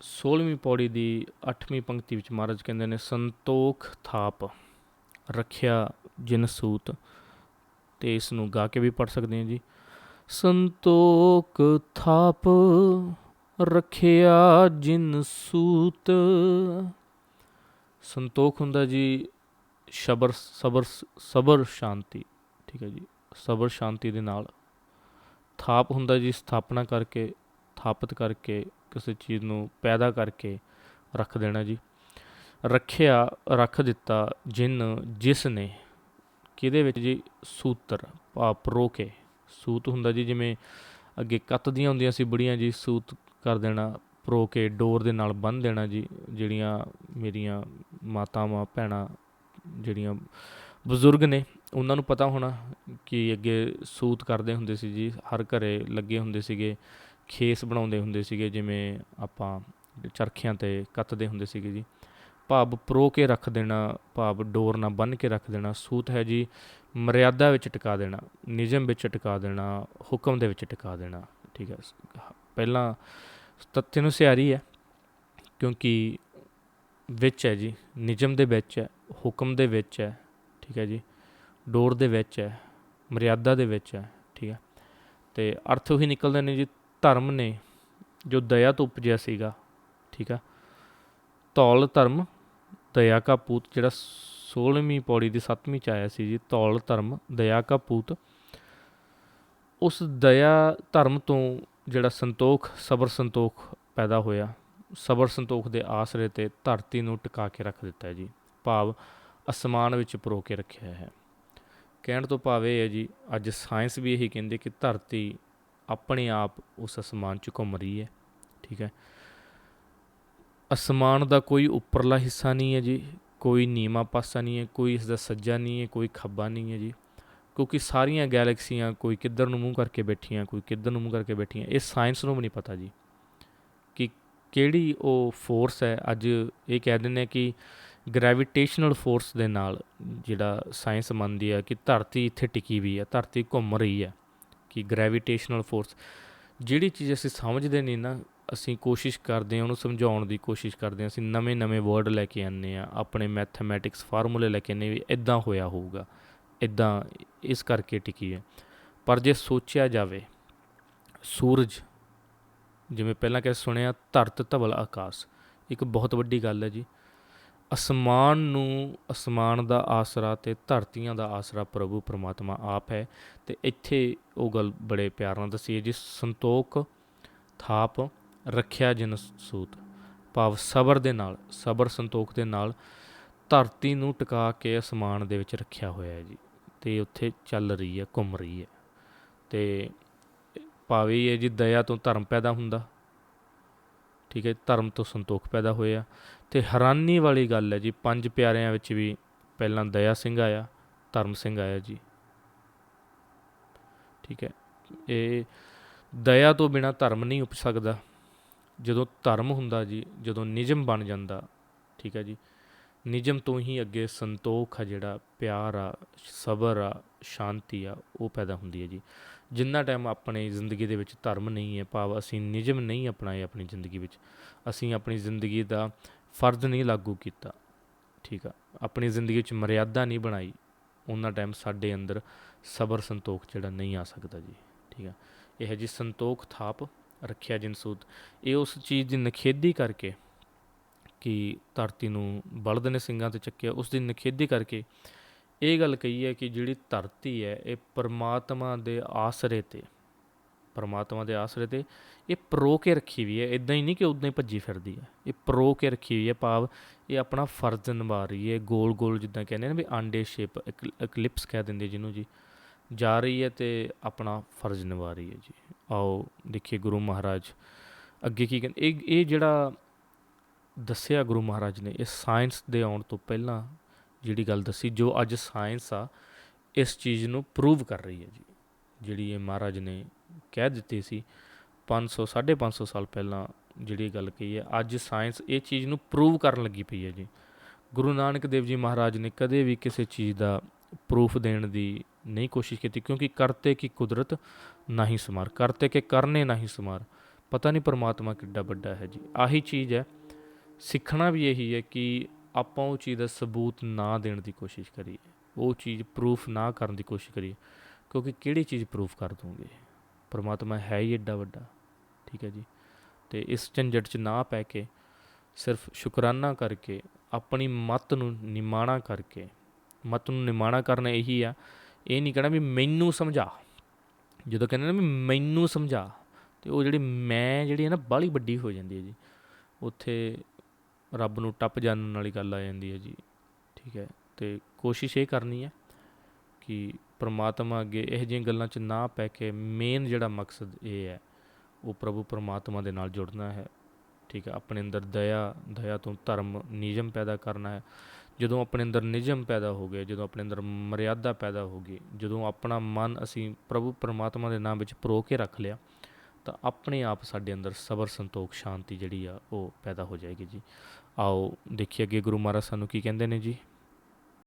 16ਵੀਂ ਪੌੜੀ ਦੀ 8ਵੀਂ ਪੰਕਤੀ ਵਿੱਚ ਮਹਾਰਾਜ ਕਹਿੰਦੇ ਨੇ, ਸੰਤੋਖ ਥਾਪ, ਰੱਖਿਆ ਜਿਨ ਸੂਤ ਤੇ ਇਸ ਨੂੰ ਗਾ ਕੇ ਵੀ ਪੜ ਸਕਦੇ ਹਾਂ ਜੀ। ਸੰਤੋਖ ਥਾਪ, ਰੱਖਿਆ ਜਿਨ ਸੂਤ ਸੰਤੋਖ ਹੁੰਦਾ ਜੀ ਸ਼ਬਰ, ਸਬਰ ਸਬਰ ਸ਼ਾਂਤੀ, ਠੀਕ ਹੈ ਜੀ, ਸਬਰ ਸ਼ਾਂਤੀ ਦੇ ਨਾਲ। ਥਾਪ ਹੁੰਦਾ ਜੀ ਸਥਾਪਨਾ ਕਰਕੇ, ਥਾਪਿਤ ਕਰਕੇ ਕਿਸੇ ਚੀਜ਼ ਨੂੰ ਪੈਦਾ ਕਰਕੇ ਰੱਖ ਦੇਣਾ ਜੀ। ਰੱਖਿਆ, ਰੱਖ ਦਿੱਤਾ ਜਿਨ ਜਿਸ ਨੇ, ਕਿਹਦੇ ਵਿੱਚ ਜੀ? ਸੂਤਰ ਭਾਵ ਪਰੋ ਕੇ ਸੂਤ ਹੁੰਦਾ ਜੀ ਜਿਵੇਂ ਅੱਗੇ ਕੱਤਦੀਆਂ ਹੁੰਦੀਆਂ ਸੀ ਬੜੀਆਂ ਜੀ, ਸੂਤ ਕਰ ਦੇਣਾ ਪਰੋ ਕੇ ਡੋਰ ਦੇ ਨਾਲ ਬੰਨ ਦੇਣਾ ਜੀ, ਜਿਹੜੀਆਂ ਮੇਰੀਆਂ ਮਾਤਾਵਾਂ, ਭੈਣਾਂ, ਜਿਹੜੀਆਂ ਬਜ਼ੁਰਗ ਨੇ, ਉਹਨਾਂ ਨੂੰ ਪਤਾ ਹੋਣਾ ਕਿ ਅੱਗੇ ਸੂਤ ਕਰਦੇ ਹੁੰਦੇ ਸੀ ਜੀ, ਹਰ ਘਰੇ ਲੱਗੇ ਹੁੰਦੇ ਸੀਗੇ। ਖੇਸ ਬਣਾਉਂਦੇ ਹੁੰਦੇ ਸੀਗੇ, ਜਿਵੇਂ ਆਪਾਂ ਚਰਖਿਆਂ ਤੇ ਕੱਤਦੇ ਹੁੰਦੇ ਸੀਗੇ ਜੀ। ਭਾਵ ਪਰੋ ਕੇ ਰੱਖ ਦੇਣਾ, ਭਾਵ ਡੋਰ ਨਾਲ ਬੰਨ ਕੇ ਰੱਖ ਦੇਣਾ, ਸੂਤ ਹੈ ਜੀ ਮਰਿਆਦਾ ਵਿੱਚ ਟਿਕਾ ਦੇਣਾ, ਨਿਯਮ ਵਿੱਚ ਟਿਕਾ ਦੇਣਾ, ਹੁਕਮ ਦੇ ਵਿੱਚ ਟਿਕਾ ਦੇਣਾ, ਠੀਕ ਹੈ। ਪਹਿਲਾਂ ਤੱਥੇ ਨੂੰ ਸਿਆਰੀ ਹੈ, ਕਿਉਂਕਿ ਵਿੱਚ ਹੈ ਜੀ, ਨਿਯਮ ਦੇ ਵਿੱਚ ਹੈ, ਹੁਕਮ ਦੇ ਵਿੱਚ ਹੈ, ਠੀਕ ਹੈ ਜੀ। ਡੋਰ ਦੇ ਵਿੱਚ ਹੈ, ਮਰਿਆਦਾ ਦੇ ਵਿੱਚ ਹੈ, ਠੀਕ ਹੈ। ਤੇ ਅਰਥ ਉਹੀ ਨਿਕਲਦੇ ਨੇ ਜੀ ਧਰਮ ਨੇ, ਜੋ ਦਇਆ ਤੋਂ ਉਪਜਿਆ ਸੀਗਾ, ਠੀਕ ਆ, ਤੌਲ ਧਰਮ, ਦਇਆ ਕਾ ਪੂਤ, ਜਿਹੜਾ 16ਵੀਂ ਪੌੜੀ ਦੀ 7ਵੀਂ ਚ ਆਇਆ ਸੀ ਜੀ, ਤੌਲ ਧਰਮ, ਦਇਆ ਕਾ ਪੂਤ, ਉਸ ਦਇਆ ਧਰਮ ਤੋਂ ਜਿਹੜਾ ਸੰਤੋਖ, ਸਬਰ ਸੰਤੋਖ ਪੈਦਾ ਹੋਇਆ, ਸਬਰ ਸੰਤੋਖ ਦੇ ਆਸਰੇ ਤੇ ਧਰਤੀ ਨੂੰ ਟਿਕਾ ਕੇ ਰੱਖ ਦਿੱਤਾ ਹੈ ਜੀ, ਭਾਵ ਅਸਮਾਨ ਵਿੱਚ ਪਰੋ ਕੇ ਰੱਖਿਆ ਹੈ। ਕਹਿਣ ਤੋਂ ਭਾਵ ਇਹ ਹੈ ਜੀ, ਅੱਜ ਸਾਇੰਸ ਵੀ ਇਹੀ ਕਹਿੰਦੇ ਕਿ ਧਰਤੀ ਆਪਣੇ ਆਪ ਉਸ ਅਸਮਾਨ 'ਚ ਘੁੰਮ ਰਹੀ ਹੈ, ਠੀਕ ਹੈ। ਅਸਮਾਨ ਦਾ ਕੋਈ ਉੱਪਰਲਾ ਹਿੱਸਾ ਨਹੀਂ ਹੈ ਜੀ, ਕੋਈ ਨੀਵਾਂ ਪਾਸਾ ਨਹੀਂ ਹੈ, ਕੋਈ ਇਸ ਦਾ ਸੱਜਾ ਨਹੀਂ ਹੈ, ਕੋਈ ਖੱਬਾ ਨਹੀਂ ਹੈ ਜੀ। ਕਿਉਂਕਿ ਸਾਰੀਆਂ ਗੈਲੈਕਸੀਆਂ ਕੋਈ ਕਿੱਧਰ ਨੂੰ ਮੂੰਹ ਕਰਕੇ ਬੈਠੀਆਂ, ਕੋਈ ਕਿੱਧਰ ਨੂੰ ਮੂੰਹ ਕਰਕੇ ਬੈਠੀਆਂ, ਇਹ ਸਾਇੰਸ ਨੂੰ ਵੀ ਨਹੀਂ ਪਤਾ ਜੀ। ਕਿ ਕਿਹੜੀ ਉਹ ਫੋਰਸ ਹੈ, ਅੱਜ ਇਹ ਕਹਿ ਦਿੰਦੇ ਆ ਕਿ ਗ੍ਰੈਵਿਟੇਸ਼ਨਲ ਫੋਰਸ ਦੇ ਨਾਲ ਜਿਹੜਾ ਸਾਇੰਸ ਮੰਨਦੀ ਆ ਕਿ ਧਰਤੀ ਇੱਥੇ ਟਿਕੀ ਵੀ ਹੈ, ਧਰਤੀ ਘੁੰਮ ਰਹੀ ਹੈ। ਕਿ ਗ੍ਰੈਵਿਟੇਸ਼ਨਲ ਫੋਰਸ ਜਿਹੜੀ ਚੀਜ਼ ਅਸੀਂ ਸਮਝਦੇ ਨਹੀਂ ਨਾ, ਅਸੀਂ ਕੋਸ਼ਿਸ਼ ਕਰਦੇ ਹਾਂ ਉਹਨੂੰ ਸਮਝਾਉਣ ਦੀ ਕੋਸ਼ਿਸ਼ ਕਰਦੇ ਹਾਂ, ਅਸੀਂ ਨਵੇਂ-ਨਵੇਂ ਵਰਡ ਲੈ ਕੇ ਆਉਂਦੇ ਆ ਆਪਣੇ ਮੈਥਮੈਟਿਕਸ ਫਾਰਮੂਲੇ ਲੈ ਕੇ ਆਉਂਦੇ ਵੀ ਇਦਾਂ ਹੋਇਆ ਹੋਊਗਾ ਇਦਾਂ ਇਸ ਕਰਕੇ ਟਿਕੀ ਹੈ। ਪਰ ਜੇ ਸੋਚਿਆ ਜਾਵੇ, ਸੂਰਜ, ਜਿਵੇਂ ਪਹਿਲਾਂ ਕਹਿ ਸੁਣਿਆ, ਧਰਤ ਧਵਲ ਆਕਾਸ਼, ਇੱਕ ਬਹੁਤ ਵੱਡੀ ਗੱਲ ਹੈ ਜੀ। ਅਸਮਾਨ ਨੂੰ ਅਸਮਾਨ ਦਾ ਆਸਰਾ ਤੇ ਧਰਤੀਆਂ ਦਾ ਆਸਰਾ ਪ੍ਰਭੂ ਪਰਮਾਤਮਾ ਆਪ ਹੈ। ਤੇ ਇੱਥੇ ਉਹ ਗੱਲ ਬੜੇ ਪਿਆਰ ਨਾਲ ਦੱਸੀ ਹੈ ਜੀ ਸੰਤੋਖ ਥਾਪ ਰੱਖਿਆ ਜਿਨ ਸੂਤ। ਭਾਵ ਸਬਰ ਦੇ ਨਾਲ, ਸਬਰ ਸੰਤੋਖ ਦੇ ਨਾਲ ਧਰਤੀ ਨੂੰ ਟਿਕਾ ਕੇ ਅਸਮਾਨ ਦੇ ਵਿੱਚ ਰੱਖਿਆ ਹੋਇਆ ਹੈ ਜੀ। ਤੇ ਉੱਥੇ ਚੱਲ ਰਹੀ ਹੈ, ਘੁੰਮ ਰਹੀ ਹੈ। ਤੇ ਭਾਵੇਂ ਇਹ ਜੀ ਦਇਆ ਤੋਂ ਧਰਮ ਪੈਦਾ ਹੁੰਦਾ ਠੀਕ ਹੈ, ਧਰਮ ਤੋਂ ਸੰਤੋਖ ਪੈਦਾ ਹੋਇਆ ਤੇ ਹੈਰਾਨੀ ਵਾਲੀ ਗੱਲ ਹੈ ਜੀ, ਪੰਜ ਪਿਆਰਿਆਂ ਵਿੱਚ ਵੀ ਪਹਿਲਾਂ ਦਇਆ ਸਿੰਘ ਆਇਆ, ਧਰਮ ਸਿੰਘ ਆਇਆ ਜੀ। ਠੀਕ ਹੈ, ਇਹ ਦਇਆ ਤੋਂ ਬਿਨਾ ਧਰਮ ਨਹੀਂ ਉਪ ਸਕਦਾ। ਜਦੋਂ ਧਰਮ ਹੁੰਦਾ ਜੀ, ਜਦੋਂ ਨਿਯਮ ਬਣ ਜਾਂਦਾ, ਠੀਕ ਹੈ ਜੀ, ਨਿਯਮ ਤੋਂ ਹੀ ਅੱਗੇ ਸੰਤੋਖ ਆ ਜਿਹੜਾ, ਪਿਆਰ ਆ, ਸਬਰ ਆ, ਸ਼ਾਂਤੀ ਆ, ਉਹ ਪੈਦਾ ਹੁੰਦੀ ਹੈ ਜੀ। ਜਿੰਨਾ ਟਾਈਮ ਆਪਣੀ ਜ਼ਿੰਦਗੀ ਦੇ ਵਿੱਚ ਧਰਮ ਨਹੀਂ ਹੈ, ਭਾਵ ਅਸੀਂ ਨਿਯਮ ਨਹੀਂ ਅਪਣਾਏ ਆਪਣੀ ਜ਼ਿੰਦਗੀ ਵਿੱਚ, ਅਸੀਂ ਆਪਣੀ ਜ਼ਿੰਦਗੀ ਦਾ ਫਰਜ਼ ਨਹੀਂ ਲਾਗੂ ਕੀਤਾ, ਠੀਕ ਆ? ਆਪਣੀ ਜ਼ਿੰਦਗੀ ਵਿੱਚ ਮਰਿਆਦਾ ਨਹੀਂ ਬਣਾਈ ਉਹਨਾਂ ਟਾਈਮ ਸਾਡੇ ਅੰਦਰ ਸਬਰ ਸੰਤੋਖ ਜਿਹੜਾ ਨਹੀਂ ਆ ਸਕਦਾ ਜੀ, ਠੀਕ ਆ? ਇਹ ਹੈ ਜੀ ਸੰਤੋਖ ਥਾਪ ਰੱਖਿਆ ਜਿਨਸੂਤ ਇਹ ਉਸ ਚੀਜ਼ ਦੀ ਨਖੇਦੀ ਕਰਕੇ ਕਿ ਧਰਤੀ ਨੂੰ ਬਲਦ ਨੇ ਸਿੰਘਾਂ ਤੇ ਚੱਕਿਆ, ਉਸ ਦੀ ਨਖੇਦੀ ਕਰਕੇ ਇਹ ਗੱਲ ਕਹੀ ਹੈ ਕਿ ਜਿਹੜੀ ਧਰਤੀ ਹੈ, ਇਹ ਪਰਮਾਤਮਾ ਦੇ ਆਸਰੇ ਤੇ, ਪਰਮਾਤਮਾ ਦੇ ਆਸਰੇ ਤੇ ਇਹ ਪਰੋ ਕੇ ਰੱਖੀ ਵੀ ਹੈ। ਇਦਾਂ ਹੀ ਨਹੀਂ ਕਿ ਉਦਾਂ ਹੀ ਭੱਜੀ ਫਿਰਦੀ ਹੈ। ਇਹ ਪਰੋ ਕੇ ਰੱਖੀ ਹੋਈ ਹੈ ਭਾਵ ਇਹ ਆਪਣਾ ਫਰਜ਼ ਨਿਭਾ ਰਹੀ ਹੈ। ਗੋਲ ਗੋਲ ਜਿੱਦਾਂ ਕਹਿੰਦੇ ਨੇ ਵੀ ਆਂਡੇ ਸ਼ੇਪ ਇਕਲਿਪਸ ਕਹਿ ਦਿੰਦੇ ਜਿਹਨੂੰ ਜੀ। ਜਾ ਰਹੀ ਹੈ ਤੇ ਆਪਣਾ ਫਰਜ਼ ਨਿਭਾ ਰਹੀ ਹੈ ਜੀ। ਆਓ ਦੇਖੀਏ ਗੁਰੂ ਮਹਾਰਾਜ ਅੱਗੇ ਕੀ ਕਹਿੰਦੇ, ਇਹ ਇਹ ਜਿਹੜਾ ਦੱਸਿਆ ਗੁਰੂ ਮਹਾਰਾਜ ਨੇ, ਇਹ ਸਾਇੰਸ ਦੇ ਆਉਣ ਤੋਂ ਪਹਿਲਾਂ ਜਿਹੜੀ ਗੱਲ ਦੱਸੀ, ਜੋ ਅੱਜ ਸਾਇੰਸ ਆ, ਇਸ ਚੀਜ਼ ਨੂੰ ਪ੍ਰੂਵ ਕਰ ਰਹੀ ਹੈ ਜੀ। ਜਿਹੜੀ ਇਹ ਮਹਾਰਾਜ ਨੇ ਕਹਿ ਦਿੱਤੀ ਸੀ 500 550 ਸਾਲ ਪਹਿਲਾਂ ਜਿਹੜੀ ਗੱਲ ਕਹੀ ਹੈ, ਅੱਜ ਸਾਇੰਸ ਇਹ ਚੀਜ਼ ਨੂੰ ਪ੍ਰੂਵ ਕਰਨ ਲੱਗੀ ਪਈ ਹੈ ਜੀ। ਗੁਰੂ ਨਾਨਕ ਦੇਵ ਜੀ ਮਹਾਰਾਜ ਨੇ ਕਦੇ ਵੀ ਕਿਸੇ ਚੀਜ਼ ਦਾ ਪ੍ਰੂਫ ਦੇਣ ਦੀ ਨਹੀਂ ਕੋਸ਼ਿਸ਼ ਕੀਤੀ, ਕਿਉਂਕਿ ਕਰਤੇ ਕੀ ਕੁਦਰਤ ਨਹੀਂ ਸਮਾਰ, ਕਰਤੇ ਕੇ ਕਰਨੇ ਨਹੀਂ ਸਮਾਰ। ਪਤਾ ਨਹੀਂ ਪਰਮਾਤਮਾ ਕਿੱਡਾ ਵੱਡਾ ਹੈ ਜੀ। ਆਹੀ ਚੀਜ਼ ਹੈ। ਸਿੱਖਣਾ ਵੀ ਇਹੀ ਹੈ ਕਿ ਆਪਾਂ ਉਹ ਚੀਜ਼ ਦਾ ਸਬੂਤ ਨਾ ਦੇਣ ਦੀ ਕੋਸ਼ਿਸ਼ ਕਰੀਏ, ਉਹ ਚੀਜ਼ ਪ੍ਰੂਫ ਨਾ ਕਰਨ ਦੀ ਕੋਸ਼ਿਸ਼ ਕਰੀਏ, ਕਿਉਂਕਿ ਕਿਹੜੀ ਚੀਜ਼ ਪ੍ਰੂਫ ਕਰ ਦੂੰਗੇ ਪਰਮਾਤਮਾ ਹੈ ਹੀ ਏਡਾ ਵੱਡਾ, ਠੀਕ ਹੈ ਜੀ? ਤੇ ਇਸ ਝੰਜਟ 'ਚ ਨਾ ਪੈ ਕੇ, ਸਿਰਫ ਸ਼ੁਕਰਾਨਾ ਕਰਕੇ, ਆਪਣੀ ਮਤ ਨੂੰ ਨਿਮਾਣਾ ਕਰਕੇ, ਮਤ ਨੂੰ ਨਿਮਾਣਾ ਕਰਨਾ ਇਹੀ ਆ, ਇਹ ਨਹੀਂ ਕਹਿਣਾ ਵੀ ਮੈਨੂੰ ਸਮਝਾ। ਜਦੋਂ ਕਹਿੰਦੇ ਨਾ ਵੀ ਮੈਨੂੰ ਸਮਝਾ, ਤੇ ਉਹ ਜਿਹੜੀ ਮੈਂ ਜਿਹੜੀ ਹੈ ਨਾ ਬਾਹਲੀ ਵੱਡੀ ਹੋ ਜਾਂਦੀ ਹੈ ਜੀ, ਉੱਥੇ ਰੱਬ ਨੂੰ ਟੱਪ ਜਾਣਨ ਵਾਲੀ ਗੱਲ ਆ ਜਾਂਦੀ ਹੈ ਜੀ, ਠੀਕ ਹੈ। ਤੇ ਕੋਸ਼ਿਸ਼ ਇਹ ਕਰਨੀ ਹੈ ਕਿ ਪ੍ਰਮਾਤਮਾ ਅੱਗੇ ਇਹੋ ਜਿਹੀਆਂ ਗੱਲਾਂ 'ਚ ਨਾ ਪੈ ਕੇ ਮੇਨ ਜਿਹੜਾ ਮਕਸਦ ਇਹ ਹੈ, ਉਹ ਪ੍ਰਭੂ ਪ੍ਰਮਾਤਮਾ ਦੇ ਨਾਲ ਜੁੜਨਾ ਹੈ, ਠੀਕ ਹੈ। ਆਪਣੇ ਅੰਦਰ ਦਇਆ ਦਇਆ ਤੋਂ ਧਰਮ, ਨਿਯਮ ਪੈਦਾ ਕਰਨਾ ਹੈ। ਜਦੋਂ ਆਪਣੇ ਅੰਦਰ ਨਿਯਮ ਪੈਦਾ ਹੋ ਗਏ, ਜਦੋਂ ਆਪਣੇ ਅੰਦਰ ਮਰਿਆਦਾ ਪੈਦਾ ਹੋ ਗਈ, ਜਦੋਂ ਆਪਣਾ ਮਨ ਅਸੀਂ ਪ੍ਰਭੂ ਪਰਮਾਤਮਾ ਦੇ ਨਾਮ ਵਿੱਚ ਪਰੋ ਕੇ ਰੱਖ ਲਿਆ ਤਾਂ ਆਪਣੇ ਆਪ ਸਾਡੇ ਅੰਦਰ ਸਬਰ, ਸੰਤੋਖ, ਸ਼ਾਂਤੀ ਜਿਹੜੀ ਆ ਉਹ ਪੈਦਾ ਹੋ ਜਾਏਗੀ ਜੀ। ਆਓ ਦੇਖੀਏ ਅੱਗੇ ਗੁਰੂ ਮਹਾਰਾਜ ਸਾਨੂੰ ਕੀ ਕਹਿੰਦੇ ਨੇ ਜੀ?